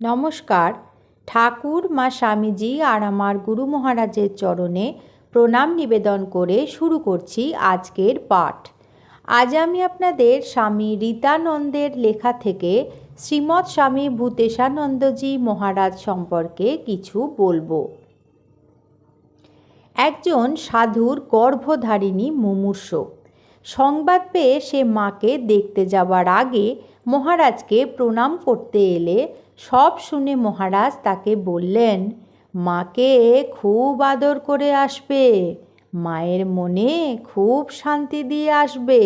নমস্কার। ঠাকুর মা স্বামীজি আর আমার গুরু মহারাজের চরণে প্রণাম নিবেদন করে শুরু করছি আজকের পাঠ। আজ আমি আপনাদের স্বামী রীতানন্দের লেখা থেকে শ্রীমৎ স্বামী ভূতেশানন্দজি মহারাজ সম্পর্কে কিছু বলব। একজন সাধুর গর্ভধারিণী মুমূর্ষ। সংবাদ পেয়ে সে মাকে দেখতে যাবার আগে মহারাজকে প্রণাম করতে এলে সব শুনে মহারাজ তাকে বললেন, মাকে খুব আদর করে আসবে, মায়ের মনে খুব শান্তি দিয়ে আসবে।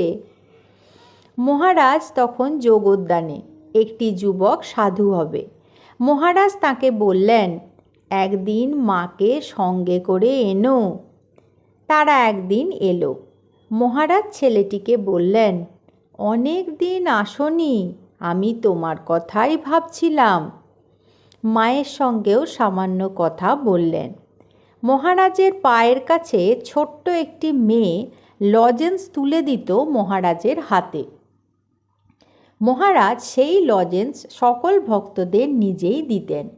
মহারাজ তখন যোগোদ্যানে, একটি যুবক সাধু হবে। মহারাজ তাকে বললেন, একদিন মাকে সঙ্গে করে এনো। তারা একদিন এলো। মহারাজ ছেলেটিকে বললেন, অনেক দিন আসনি আমি তোমার কথাই ভাবছিলাম। মায়ের সঙ্গেও সামান্য কথা বললেন। মহারাজের পায়ের কাছে ছোট্ট একটি মেয়ে লজেন্স তুলে দিত মহারাজের হাতে। মহারাজ সেই লজেন্স সকল ভক্তদের নিজেই দিতেন।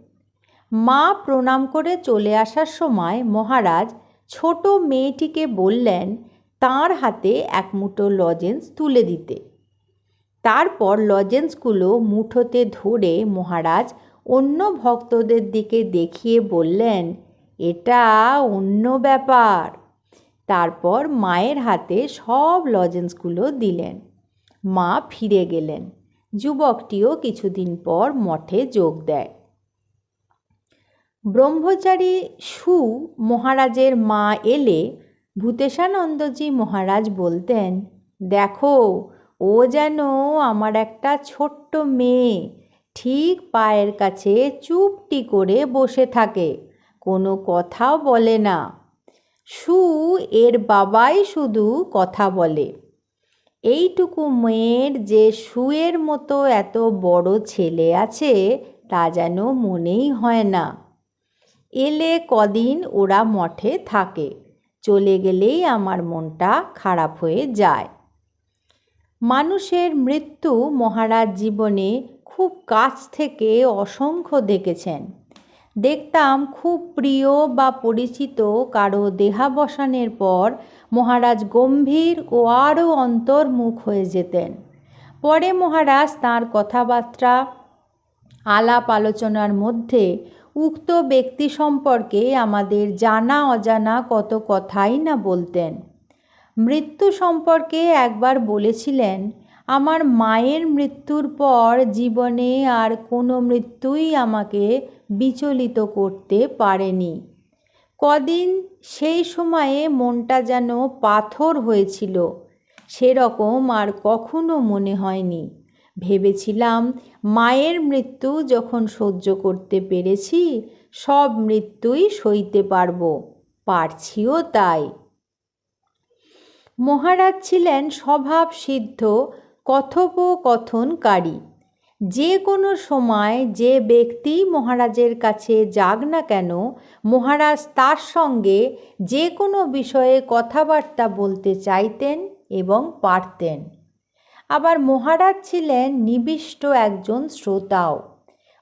মা প্রণাম করে চলে আসার সময় মহারাজ ছোট মেয়েটিকে বললেন, তার হাতে এক মুঠো লজেন্স তুলে দিতে। তারপর লজেন্সগুলো মুঠোতে ধরে মহারাজ অন্য ভক্তদের দিকে দেখিয়ে বললেন, এটা অন্য ব্যাপার। তারপর মায়ের হাতে সব লজেন্সগুলো দিলেন। মা ফিরে গেলেন। যুবকটিও কিছুদিন পর মঠে যোগ দেয়। ব্রহ্মচারী সু মহারাজের মা এলে ভূতেশানন্দজি মহারাজ বলতেন, দেখো ও যেন আমার একটা ছোট্ট মেয়ে। ঠিক পায়ের কাছে চুপটি করে বসে থাকে, কোনো কথাও বলে না। সু এর বাবাই শুধু কথা বলে। এইটুকু মেয়ের যে সুয়ের মতো এত বড় ছেলে আছে, তা যেন মনেই হয় না। এলে কদিন ওরা মঠে থাকে, চলে গেলেই আমার মনটা খারাপ হয়ে যায়। মানুষের মৃত্যু মহারাজ জীবনে খুব কাছ থেকে অসংখ্য দেখেছেন। দেখতাম খুব প্রিয় বা পরিচিত কারও দেহাবসানের পর মহারাজ গম্ভীর ও আরও অন্তর্মুখ হয়ে যেতেন। পরে মহারাজ তাঁর কথাবার্তা, আলাপ আলোচনার মধ্যে উক্ত ব্যক্তি সম্পর্কে আমাদের জানা অজানা কত কথাই না বলতেন। মৃত্যু সম্পর্কে একবার বলেছিলেন, আমার মায়ের মৃত্যুর পর জীবনে আর কোনো মৃত্যুই আমাকে বিচলিত করতে পারেনি। কদিন সেই সময়ে মনটা যেন পাথর হয়েছিল, সেরকম আর কখনো মনে হয়নি। ভেবেছিলাম, মায়ের মৃত্যু যখন সহ্য করতে পেরেছি, সব মৃত্যুই সইতে পারব। পারছিও তাই। মহারাজ ছিলেন স্বভাব সিদ্ধ কথোপকথনকারী। যে কোনো সময় যে ব্যক্তি মহারাজের কাছে যাক না কেন, মহারাজ তার সঙ্গে যে কোনো বিষয়ে কথাবার্তা বলতে চাইতেন এবং পারতেন। আবার মহারাজ ছিলেন নিবিষ্ট একজন শ্রোতাও।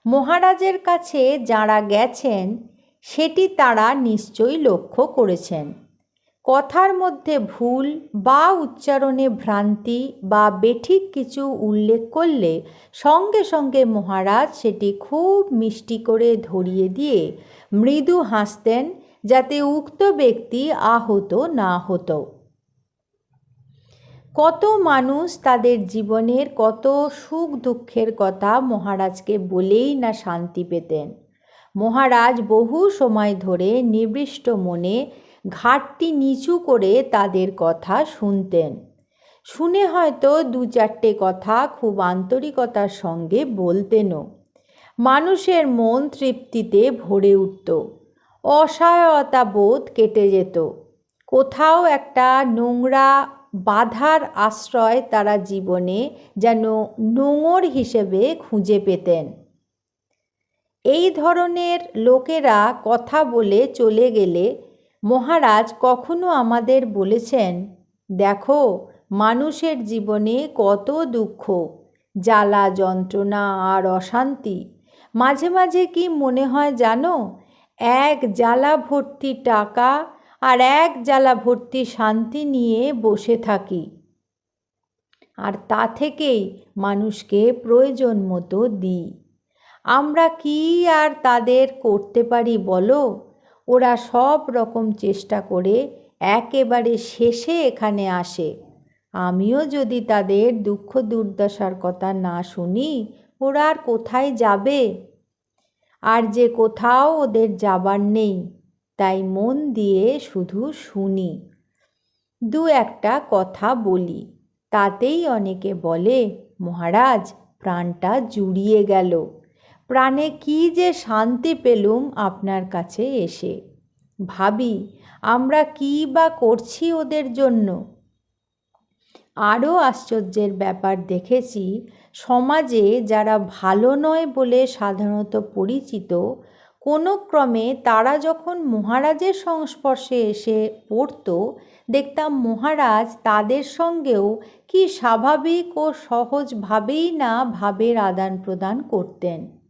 মহারাজের কাছে যারা গেছেন, সেটি তারা নিশ্চয়ই লক্ষ্য করেছেন। কথার মধ্যে ভুল বা উচ্চারণে ভ্রান্তি বা বেঠিক কিছু উল্লেখ করলে সঙ্গে সঙ্গে মহারাজ সেটি খুব মিষ্টি করে ধরিয়ে দিয়ে মৃদু হাসতেন যাতে উক্ত ব্যক্তি আহত না হতো। কত মানুষ তাদের জীবনের কত সুখ দুঃখের কথা মহারাজকে বলেই না শান্তি পেতেন। মহারাজ বহু সময় ধরে নিবৃষ্ট মনে ঘাটটি নিচু করে তাদের কথা শুনতেন। শুনে হয়তো দু চারটে কথা খুব আন্তরিকতার সঙ্গে বলতেনও। মানুষের মন তৃপ্তিতে ভরে উঠত। অসহায়তা বোধ কেটে যেত। কোথাও একটা নোংরা, বাধার আশ্রয় তারা জীবনে যেন নোঙর হিসেবে খুঁজে পেতেন। এই ধরনের লোকেরা কথা বলে চলে গেলে মহারাজ কখনো আমাদের বলেছেন, দেখো, মানুষের জীবনে কত দুঃখ, জ্বালা যন্ত্রণা আর অশান্তি। মাঝে মাঝে কি মনে হয় জানো, এক জ্বালা ভর্তি টাকা আর এক জ্বালা ভর্তি শান্তি নিয়ে বসে থাকি। আর তা থেকেই মানুষকে প্রয়োজন মতো দিই। আমরা কি আর তাদের করতে পারি বলো? ওরা সব রকম চেষ্টা করে একেবারে শেষে এখানে আসে। আমিও যদি তাদের দুঃখ দুর্দশার কথা না শুনি, ওরা আর কোথায় যাবে? আর যে কোথাও ওদের যাবার নেই, তাই মন দিয়ে শুধু শুনি। দু একটা কথা বলি। তাতেই অনেকে বলে, মহারাজ, প্রাণটা জুড়িয়ে গেল। প্রাণে কি যে শান্তি পেলুম আপনার কাছে এসে। ভাবি, আমরা কি বা করছি ওদের জন্য? আরও আশ্চর্যের ব্যাপার দেখেছি, সমাজে যারা ভালো নয় বলে সাধারণত পরিচিত, কোনো ক্রমে তারা যখন মহারাজের সংস্পর্শে এসে পড়ত, দেখতাম মহারাজ তাদের সঙ্গেও কি স্বাভাবিক ও সহজভাবেই না ভাবের আদান প্রদান করতেন।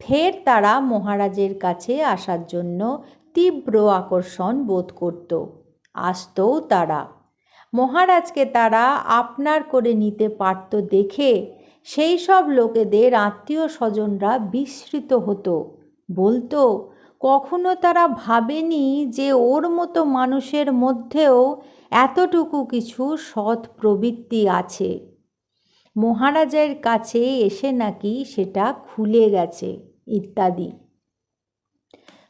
ফের তারা মহারাজের কাছে আসার জন্য তীব্র আকর্ষণ বোধ করত। আসতও তারা। মহারাজকে তারা আপনার করে নিতে পারত দেখে সেই সব লোকেদের আত্মীয় স্বজনরা বিস্মৃত হতো। বলতো, কখনো তারা ভাবেনি যে ওর মতো মানুষের মধ্যেও এতটুকু কিছু সৎ প্রবৃত্তি আছে? মহারাজের কাছে এসে নাকি সেটা খুলে গেছে, ইত্যাদি।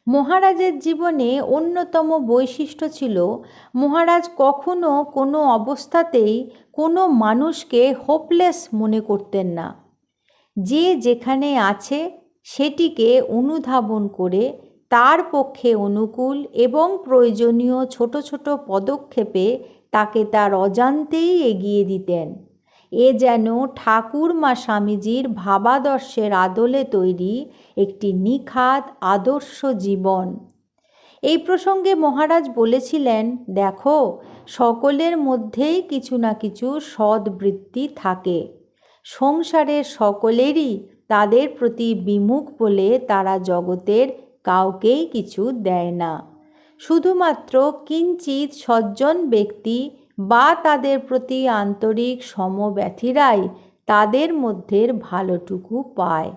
মহারাজের জীবনে অন্যতম বৈশিষ্ট্য ছিল, মহারাজ কখনো কোনো অবস্থাতেই কোনো মানুষকে হোপলেস মনে করতেন না। যে যেখানে আছে, সেটিকে অনুধাবন করে তার পক্ষে অনুকূল এবং প্রয়োজনীয় ছোট ছোট পদক্ষেপে তাকে তার অজান্তেই এগিয়ে দিতেন। এ যেন ঠাকুরমা স্বামীজির ভাবাদর্শের আদলে তৈরি একটি নিখাত আদর্শ জীবন। এই প্রসঙ্গে মহারাজ বলেছিলেন, দেখো, সকলের মধ্যেই কিছু না কিছু সদ্বৃত্তি থাকে। সংসারের সকলেরই তাদের প্রতি বিমুখ বলে তারা জগতের কাউকেই কিছু দেয় না। শুধুমাত্র কিঞ্চিত সজ্জন ব্যক্তি বা তাদের প্রতি আন্তরিক সমব্যথীরাই তাদের মধ্যের ভালোটুকু পায়।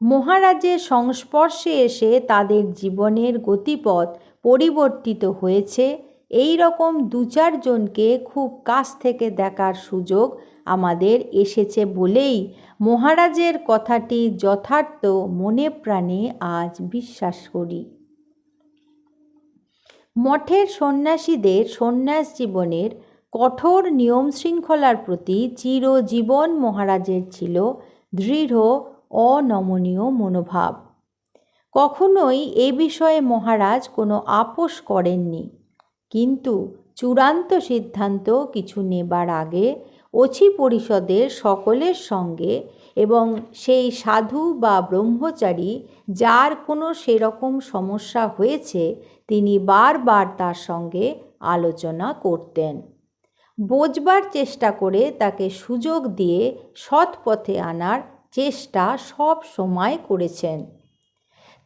মহারাজের সংস্পর্শে এসে তাদের জীবনের গতিপথ পরিবর্তিত হয়েছে। এই রকম দু চারজনকে খুব কাছ থেকে দেখার সুযোগ আমাদের এসেছে বলেই মহারাজের কথাটি যথার্থ মনে প্রাণে আজ বিশ্বাস করি। মঠের সন্ন্যাসীদের সন্ন্যাস জীবনের কঠোর নিয়ম শৃঙ্খলার প্রতি চিরজীবন মহারাজের ছিল দৃঢ়, অনমনীয় মনোভাব। কখনোই এ বিষয়ে মহারাজ কোনো আপোষ করেননি। কিন্তু চূড়ান্ত সিদ্ধান্ত কিছু নেবার আগে অছি পরিষদের সকলের সঙ্গে এবং সেই সাধু বা ব্রহ্মচারী যার কোনো সেরকম সমস্যা হয়েছে, তিনি বারবার তার সঙ্গে আলোচনা করতেন। বোঝবার চেষ্টা করে তাকে সুযোগ দিয়ে সৎ পথে আনার চেষ্টা সব সময় করেছেন।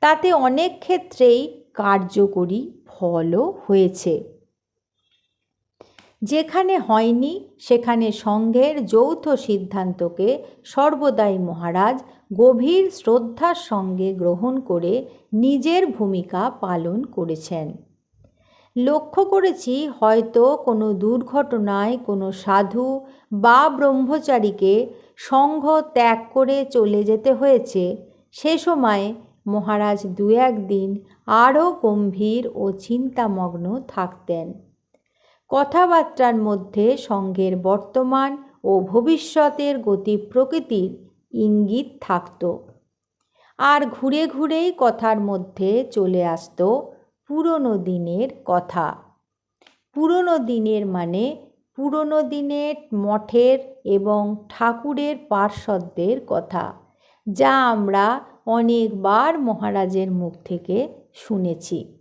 তাতে অনেক ক্ষেত্রেই কার্যকরী ফলও হয়েছে। যেখানে হয়নি, সেখানে সংঘের যৌথ সিদ্ধান্তকে সর্বদাই মহারাজ গভীর শ্রদ্ধার সঙ্গে গ্রহণ করে নিজের ভূমিকা পালন করেছেন। লক্ষ্য করেছি হয়তো কোনো দুর্ঘটনায় কোনো সাধু বা ব্রহ্মচারীকে সংঘ ত্যাগ করে চলে যেতে হয়েছে, সে সময় মহারাজ দু একদিন আরও গম্ভীর ও চিন্তামগ্ন থাকতেন। কথাবার্তার মধ্যে সঙ্ঘের বর্তমান ও ভবিষ্যতের গতি প্রকৃতির ইঙ্গিত থাকত। আর ঘুরে ঘুরেই কথার মধ্যে চলে আসত পুরনো দিনের কথা। পুরনো দিনের মানে পুরনো দিনের মঠের এবং ঠাকুরের পার্শ্বদের কথা, যা আমরা অনেকবার মহারাজের মুখ থেকে শুনেছি।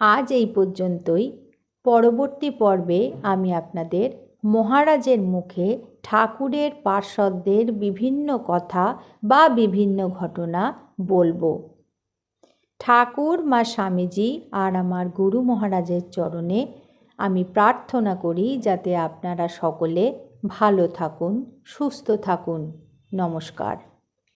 আজ এই পর্যন্তই। পরবর্তী পর্বে আমি আপনাদের মহারাজের মুখে ঠাকুরের পার্ষদদের বিভিন্ন কথা বা বিভিন্ন ঘটনা বলব। ঠাকুর মা স্বামীজি আর আমার গুরু মহারাজের চরণে আমি প্রার্থনা করি যাতে আপনারা সকলে ভালো থাকুন, সুস্থ থাকুন। নমস্কার।